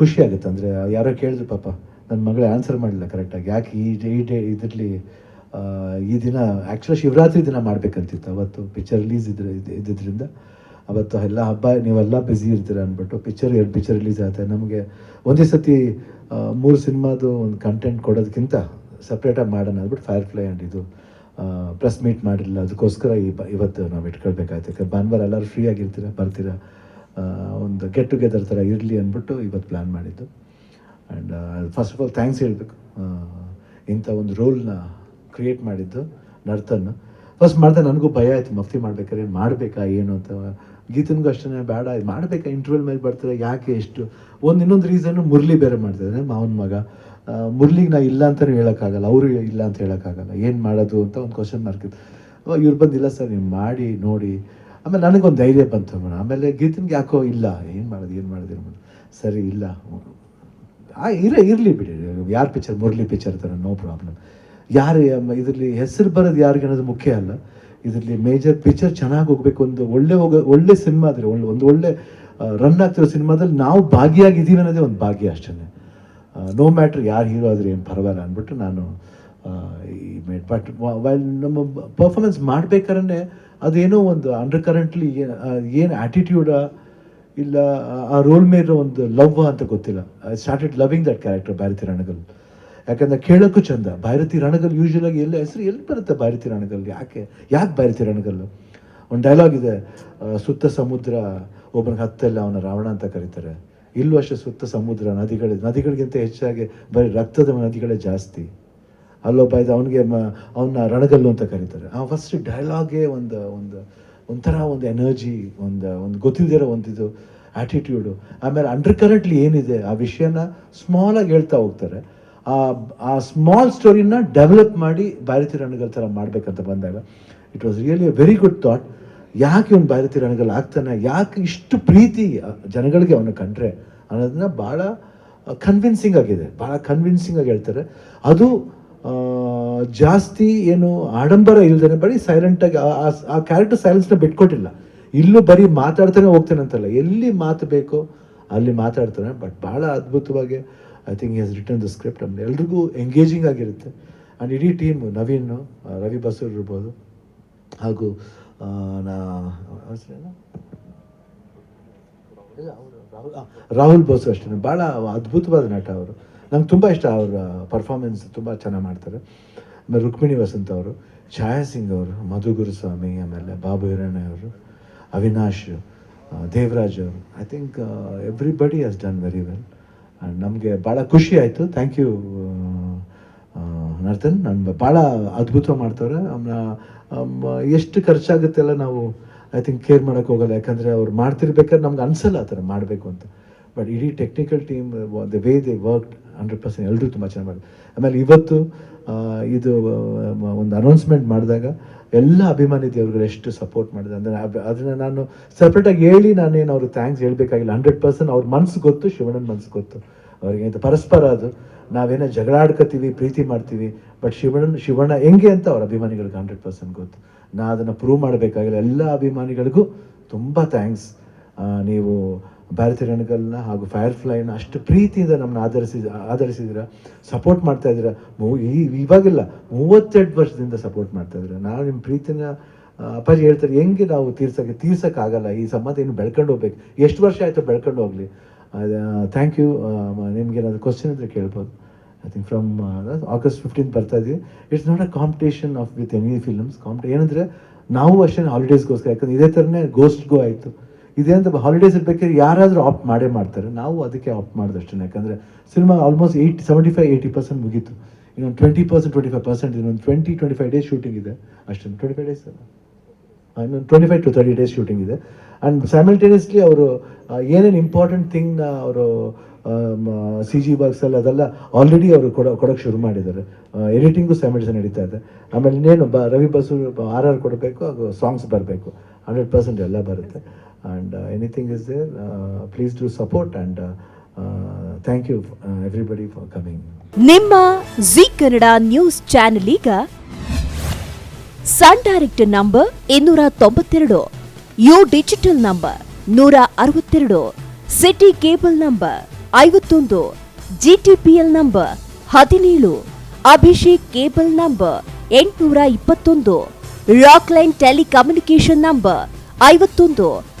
ಖುಷಿ ಆಗುತ್ತೆ. ಅಂದರೆ ಯಾರೋ ಕೇಳಿದ್ರು, ಪಾಪ ನನ್ನ ಮಗಳೇ ಆನ್ಸರ್ ಮಾಡಲಿಲ್ಲ ಕರೆಕ್ಟಾಗಿ ಯಾಕೆ ಈ ಡೇ ಈ ಡೇ ಇದರಲ್ಲಿ ಈ ದಿನ ಆ್ಯಕ್ಚುಲಿ ಶಿವರಾತ್ರಿ ದಿನ ಮಾಡಬೇಕಂತಿತ್ತು ಅವತ್ತು. ಪಿಕ್ಚರ್ ರಿಲೀಸ್ ಇದ್ರ ಇದ್ದಿದ್ದರಿಂದ ಅವತ್ತು ಎಲ್ಲ ಹಬ್ಬ, ನೀವೆಲ್ಲ ಬ್ಯುಸಿ ಇರ್ತೀರ ಅಂದ್ಬಿಟ್ಟು ಪಿಕ್ಚರ್ ಎರಡು ಪಿಕ್ಚರ್ ರಿಲೀಸ್ ಆಗುತ್ತೆ. ನಮಗೆ ಒಂದೇ ಸತಿ ಮೂರು ಸಿನಿಮಾದು ಒಂದು ಕಂಟೆಂಟ್ ಕೊಡೋದಕ್ಕಿಂತ ಸಪ್ರೇಟಾಗಿ ಮಾಡೋಣ ಅಂದ್ಬಿಟ್ಟು ಫೈರ್ ಫ್ಲೈ ಆ್ಯಂಡ್ ಇದು ಪ್ರೆಸ್ ಮೀಟ್ ಮಾಡಿರಲಿಲ್ಲ ಅದಕ್ಕೋಸ್ಕರ ಈ ಇವತ್ತು ನಾವು ಇಟ್ಕೊಳ್ಬೇಕಾಯ್ತು ಯಾಕಂದ್ರೆ ಭಾನುವಾರ ಎಲ್ಲರೂ ಫ್ರೀ ಆಗಿರ್ತೀರ, ಬರ್ತೀರಾ. ಒಂದು ಗೆಟ್ ಟುಗೆದರ್ ಥರ ಇರಲಿ ಅಂದ್ಬಿಟ್ಟು ಇವತ್ತು ಪ್ಲ್ಯಾನ್ ಮಾಡಿದ್ದು. And first of all thanks ಹೇಳಬೇಕು. ಇಂಥ ಒಂದು ರೋಲ್ನ ಕ್ರಿಯೇಟ್ ಮಾಡಿದ್ದು ನರ್ತನ್. ಫಸ್ಟ್ ಮಾಡಿದೆ ನನಗೂ ಭಯ ಆಯಿತು, ಮಫ್ತಿ ಮಾಡ್ಬೇಕಾದ್ರೆ ಮಾಡಬೇಕಾ, ಏನು ಅಂತ. ಗೀತನಿಗೂ ಅಷ್ಟೇ ಬೇಡ, ಇದು ಮಾಡಬೇಕಾ ಇಂಟರ್ವ್ಯೂಲ್ ಮೇಲೆ ಬರ್ತಾರೆ, ಯಾಕೆ ಎಷ್ಟು? ಒಂದು ಇನ್ನೊಂದು ರೀಸನ್ನು ಮುರಳಿ ಬೇರೆ ಮಾಡ್ತಿದ್ದಾನೆ ಮಾವನ ಮಗ ಮುರಳಿಗೆ ನಾ ಇಲ್ಲ ಅಂತಲೂ ಹೇಳೋಕ್ಕಾಗಲ್ಲ, ಅವರು ಇಲ್ಲ ಅಂತ ಹೇಳೋಕ್ಕಾಗಲ್ಲ. ಏನು ಮಾಡೋದು ಅಂತ ಒಂದು ಕ್ವಶನ್ ಮಾರ್ಕ್ ಇತ್ತು. ಇವ್ರು ಬಂದಿಲ್ಲ ಸರ್, ನೀವು ಮಾಡಿ, ನೋಡಿ. ಆಮೇಲೆ ನನಗೊಂದು ಧೈರ್ಯ ಬಂತು ಮೇಡಮ್ ಆಮೇಲೆ ಗೀತನ್ಗೆ ಯಾಕೋ ಇಲ್ಲ, ಏನು ಮಾಡೋದು ಏನು ಮಾಡೋದು ಸರಿ, ಇಲ್ಲ. ಆ, ಇರ, ಇರಲಿ ಬಿಡಿ. ಯಾರು ಪಿಕ್ಚರ್ ಮುರಳಿ ಪಿಕ್ಚರ್ ಥರ ನೋ ಪ್ರಾಬ್ಲಮ್ ಯಾರು ಇದರಲ್ಲಿ ಹೆಸರು ಬರೋದು ಯಾರಿಗೆ ಅನ್ನೋದು ಮುಖ್ಯ ಅಲ್ಲ. ಇದರಲ್ಲಿ ಮೇಜರ್ ಪಿಕ್ಚರ್ ಚೆನ್ನಾಗಿ ಹೋಗ್ಬೇಕು ಒಂದು ಒಳ್ಳೆ ಹೋಗ, ಒಳ್ಳೆ ಸಿನಿಮಾ ಆದರೆ, ಒಳ್ಳೆ, ಒಂದು ಒಳ್ಳೆ ರನ್ ಆಗ್ತಿರೋ ಸಿನಿಮಾದಲ್ಲಿ ನಾವು ಭಾಗಿಯಾಗಿದ್ದೀವಿ ಅನ್ನೋದೇ ಒಂದು ಭಾಗ್ಯ ಅಷ್ಟೇ ನೋ ಮ್ಯಾಟ್ರ್ ಯಾರು ಹೀರೋ ಆದರೆ ಏನು ಪರವಾಗಿಲ್ಲ ಅಂದ್ಬಿಟ್ಟು ನಾನು ಈ ಮೇಡ್ ಬಟ್ ನಮ್ಮ ಪರ್ಫಾರ್ಮೆನ್ಸ್ ಮಾಡ್ಬೇಕಾದ್ರೆ ಅದೇನೋ ಒಂದು ಅಂಡರ್ ಕರೆಂಟ್ಲಿ ಏನು ಆ್ಯಟಿಟ್ಯೂಡಾ ಇಲ್ಲ, ಆ- ರೋಲ್ ಮೇಲೆ ಒಂದು ಲವ್ ಅಂತ ಗೊತ್ತಿಲ್ಲ. I started loving that character Bharati Ranagal ಯಾಕಂದ್ರೆ ಕೇಳೋಕ್ಕೂ ಚಂದ. ಭಾರತಿ ರಣಗಲ್ ಯೂಶುವಲ್ ಆಗಿ ಎಲ್ಲ ಹೆಸರು ಎಲ್ಲಿ ಬರುತ್ತೆ ಭಾರತಿ ರಣಗಲ್ ಯಾಕೆ ಯಾಕೆ ಭಾರತಿ ರಣಗಲ್ ಒಂದು ಡೈಲಾಗ್ ಇದೆ ಸುತ್ತ ಸಮುದ್ರ ಒಬ್ಬನಿಗೆ ಹತ್ತಲ್ಲ ಅವನ ರಾವಣ ಅಂತ ಕರೀತಾರೆ. ಇಲ್ಲೂ ಅಷ್ಟೇ ಸುತ್ತ ಸಮುದ್ರ, ನದಿಗಳು, ನದಿಗಳಿಗಿಂತ ಹೆಚ್ಚಾಗಿ ಬರೀ ರಕ್ತದ ನದಿಗಳೇ ಜಾಸ್ತಿ. ಅಲ್ಲೊಬ್ಬ ಇದು ಅವನಿಗೆ ಅವನ್ನ ರಣಗಲ್ಲು ಅಂತ ಕರೀತಾರೆ. ಆ ಫಸ್ಟ್ ಡೈಲಾಗೇ ಒಂದು ಒಂದು, ಒಂಥರ ಒಂದು ಎನರ್ಜಿ ಒಂದು ಒಂದು ಗೊತ್ತಿಲ್ದಿರೋ ಒಂದು ಇದು ಆ್ಯಟಿಟ್ಯೂಡು ಆಮೇಲೆ ಅಂಡರ್ ಕರೆಂಟ್ಲಿ ಏನಿದೆ, ಆ ವಿಷಯನ ಸ್ಮಾಲಾಗಿ ಹೇಳ್ತಾ ಹೋಗ್ತಾರೆ. ಆ ಆ ಸ್ಮಾಲ್ ಸ್ಟೋರಿನ ಡೆವಲಪ್ ಮಾಡಿ ಭಾರತಿ ರಣಗಲ್ ಥರ ಮಾಡಬೇಕಂತ ಬಂದಾಗ it was really a very good thought ಯಾಕೆ ಇವನು ಭಾರತಿ ರಣಗಲ್ ಆಗ್ತಾನೆ? ಯಾಕೆ ಇಷ್ಟು ಪ್ರೀತಿ ಜನಗಳಿಗೆ ಅವನು ಕಂಡ್ರೆ? ಅನ್ನೋದನ್ನ ಭಾಳ ಕನ್ವಿನ್ಸಿಂಗ್ ಆಗಿದೆ. ಭಾಳ ಕನ್ವಿನ್ಸಿಂಗ್ ಆಗಿ ಹೇಳ್ತಾರೆ. ಅದು ಜಾಸ್ತಿ ಏನು ಆಡಂಬರ ಇಲ್ದೇನೆ ಬರೀ ಸೈಲೆಂಟಾಗಿ ಆ ಕ್ಯಾರೆಕ್ಟರ್ ಸೈಲೆನ್ಸ್ನ ಬಿಟ್ಕೊಟ್ಟಿಲ್ಲ. ಇಲ್ಲೂ ಬರೀ ಮಾತಾಡ್ತಾನೆ ಹೋಗ್ತಾನೆ ಅಂತಲ್ಲ. ಎಲ್ಲಿ ಮಾತು ಬೇಕೋ ಅಲ್ಲಿ ಮಾತಾಡ್ತಾನೆ. ಬಟ್ ಭಾಳ ಅದ್ಭುತವಾಗಿ I think is return the script ಅಂದರೆ ಎಲ್ರಿಗೂ ಎಂಗೇಜಿಂಗ್ ಆಗಿರುತ್ತೆ. ಆ್ಯಂಡ್ ಇಡೀ ಟೀಮ್ ನವೀನ್ ರವಿ ಬಸೂರ್ ಇರ್ಬೋದು. ಹಾಗೂ ನಾ ರಾಹುಲ್ ರಾಹುಲ್ ಬೋಸು ಅಷ್ಟೇ ಭಾಳ ಅದ್ಭುತವಾದ ನಟ ಅವರು. ನಂಗೆ ತುಂಬ ಇಷ್ಟ ಅವರ ಪರ್ಫಾರ್ಮೆನ್ಸ್ ತುಂಬ ಚೆನ್ನಾಗಿ ಮಾಡ್ತಾರೆ. ಆಮೇಲೆ ರುಕ್ಮಿಣಿ ವಸಂತ ಅವರು, ಛಾಯಾ ಸಿಂಗ್ ಅವರು ಮಧು ಗುರುಸ್ವಾಮಿ ಆಮೇಲೆ ಬಾಬು ಅವರು, ಅವಿನಾಶ್ ದೇವರಾಜ್ ಅವರು. I think everybody has done very well and ನಮಗೆ ಭಾಳ ಖುಷಿ ಆಯಿತು. Thank you Nartan. ನಾನು ಭಾಳ ಅದ್ಭುತ ಮಾಡ್ತವ್ರೆ. ಎಷ್ಟು ಖರ್ಚಾಗುತ್ತೆಲ್ಲ ನಾವು ಐ ಥಿಂಕ್ ಕೇರ್ ಮಾಡೋಕ್ಕೆ ಹೋಗಲ್ಲ. ಯಾಕಂದರೆ ಅವ್ರು ಮಾಡ್ತಿರ್ಬೇಕಾದ್ರೆ ನಮ್ಗೆ ಅನಿಸಲ್ಲ ಆ ಥರ ಮಾಡಬೇಕು ಅಂತ. ಬಟ್ ಇಡೀ technical team the way they work hundred percent ಎಲ್ಲರೂ ತುಂಬ ಚೆನ್ನಾಗಿ ಮಾಡಿದ್ರು. ಆಮೇಲೆ ಇವತ್ತು ಇದು ಒಂದು ಅನೌನ್ಸ್ಮೆಂಟ್ ಮಾಡಿದಾಗ ಎಲ್ಲ ಅಭಿಮಾನಿ ದೇವ್ರಿಗೆ ಎಷ್ಟು ಸಪೋರ್ಟ್ ಮಾಡಿದೆ. ಅಂದರೆ ಅದನ್ನು ನಾನು ಸಪ್ರೇಟಾಗಿ ಹೇಳಿ ನಾನೇನು ಅವ್ರಿಗೆ ಥ್ಯಾಂಕ್ಸ್ ಹೇಳಬೇಕಾಗಿಲ್ಲ. ಹಂಡ್ರೆಡ್ ಪರ್ಸೆಂಟ್ ಅವ್ರ ಮನಸ್ಸು ಗೊತ್ತು, ಶಿವಣ್ಣನ ಮನಸ್ಸು ಗೊತ್ತು. ಅವರಿಗೆ ಇದು ಪರಸ್ಪರ ಅದು. ನಾವೇನೋ ಜಗಳ ಆಡ್ಕೋತೀವಿ ಪ್ರೀತಿ ಮಾಡ್ತೀವಿ ಬಟ್ ಶಿವಣ್ಣ ಶಿವಣ್ಣ ಹೆಂಗೆ ಅಂತ ಅವ್ರ ಅಭಿಮಾನಿಗಳಿಗೆ ಹಂಡ್ರೆಡ್ ಪರ್ಸೆಂಟ್ ಗೊತ್ತು. ನಾ ಅದನ್ನು ಪ್ರೂವ್ ಮಾಡಬೇಕಾಗಿಲ್ಲ. ಎಲ್ಲ ಅಭಿಮಾನಿಗಳಿಗೂ ತುಂಬ ಥ್ಯಾಂಕ್ಸ್ ನೀವು ಭಾರತಿ ರಣಗಲ್ನ ಹಾಗೂ ಫೈರ್ ಫ್ಲೈನ ಅಷ್ಟು ಪ್ರೀತಿಯಿಂದ ನಮ್ಮನ್ನ ಆಧರಿಸಿದ ಆಧರಿಸಿದ್ದೀರ ಸಪೋರ್ಟ್ ಮಾಡ್ತಾ ಇದ್ದೀರಾ ಈ, ಇವಾಗಿಲ್ಲ, ಮೂವತ್ತೆರಡು ವರ್ಷದಿಂದ ಸಪೋರ್ಟ್ ಮಾಡ್ತಾ ಇದ್ದೀರಾ ನಾವು ನಿಮ್ಮ ಪ್ರೀತಿನ ಅಪ್ಪ ಅಪ್ಪಾಜಿ ಹೇಳ್ತಾರೆ. ಹೆಂಗೆ ನಾವು ತೀರ್ಸೋಕ್ಕೆ, ತೀರ್ಸೋಕ್ಕಾಗಲ್ಲ? ಈ ಸಂಬಂಧ ಏನು ಬೆಳ್ಕೊಂಡು ಹೋಗ್ಬೇಕು. ಎಷ್ಟು ವರ್ಷ ಆಯಿತು ಬೆಳ್ಕೊಂಡು ಹೋಗಲಿ? ಥ್ಯಾಂಕ್ ಯು ನಿಮ್ಗೆ ಏನಾದ್ರು ಕ್ವಶನ್ ಇದ್ರೆ ಕೇಳ್ಬೋದು. I think from August fifteen ಬರ್ತಾ it's not a competition of with any films compete ಏನಂದರೆ, ನಾವು ಅಷ್ಟೇ ಹಾಲಿಡೇಸ್ಗೋಸ್ಕರ ಯಾಕಂದ್ರೆ ಇದೇ ಥರನೇ ಗೋಸ್ಟ್ಗೂ ಆಯಿತು. ಇದೇ ಅಂತ ಹಾಲಿಡೇಸ್ ಇರ್ಬೇಕಾದ್ರೆ ಯಾರಾದರೂ ಆಪ್ ಮಾಡೇ ಮಾಡ್ತಾರೆ. ನಾವು ಅದಕ್ಕೆ ಆಪ್ ಮಾಡಿದಷ್ಟೇ ಯಾಕಂದರೆ cinema almost eight seventy five eighty percent ಮುಗೀತು. ಇನ್ನೊಂದು twenty percent twenty five percent ಇನ್ನೊಂದು twenty twenty five days shooting ಇದೆ. ಅಷ್ಟೇ ಟ್ವೆಂಟಿ ಫೈವ್ ಡೇಸ್ ಅಲ್ಲ ಇನ್ನೊಂದು twenty five to thirty days shooting ಇದೆ. ಆ್ಯಂಡ್ ಸೈಮಲ್ಟೇನಿಯಸ್ಲಿ ಅವರು ಏನೇನು ಇಂಪಾರ್ಟೆಂಟ್ ಥಿಂಗ್ನ ಅವರು ಸಿ ಜಿ ಬಾಕ್ಸಲ್ಲಿ ಅದೆಲ್ಲ ಆಲ್ರೆಡಿ ಅವರು ಕೊಡೋ ಕೊಡೋಕ್ಕೆ ಶುರು ಮಾಡಿದ್ದಾರೆ. ಎಡಿಟಿಂಗು ಸೈಮಲ್ಟೇಸ್ ನಡೀತಾ ಇದೆ. ಆಮೇಲೆ ಇನ್ನೇನು, ಬ, ರವಿ ಬಸು ಆರ್ ಆರ್ ಕೊಡಬೇಕು ಹಾಗೂ ಸಾಂಗ್ಸ್ ಬರಬೇಕು. ಹಂಡ್ರೆಡ್ ಪರ್ಸೆಂಟ್ ಎಲ್ಲ ಬರುತ್ತೆ. And anything is there please do support and thank you everybody for coming ನಿಮ್ಮ ಜಿ ಕನ್ನಡ ನ್ಯೂಸ್ ಚಾನೆಲ್ ಈಗ ಸನ್ ಡೈರೆಕ್ಟ್ ನಂಬರ್ ಇನ್ನೂರ ತೊಂಬತ್ತೆರಡು ಯು ಡಿಜಿಟಲ್ ನಂಬರ್ ನೂರ ಅರವತ್ತೆರಡು ಸಿಟಿ ಕೇಬಲ್ ನಂಬರ್ ಐವತ್ತೊಂದು ಜಿಟಿಪಿಎಲ್ ನಂಬರ್ ಹದಿನೇಳು ಅಭಿಷೇಕ್ ಕೇಬಲ್ ನಂಬರ್ ಎಂಟುನೂರ ಇಪ್ಪತ್ತೊಂದು ರಾಕ್ಲೈನ್ ಟೆಲಿಕಮ್ಯುನಿಕೇಶನ್ ನಂಬರ್ ಐವತ್ತೊಂದು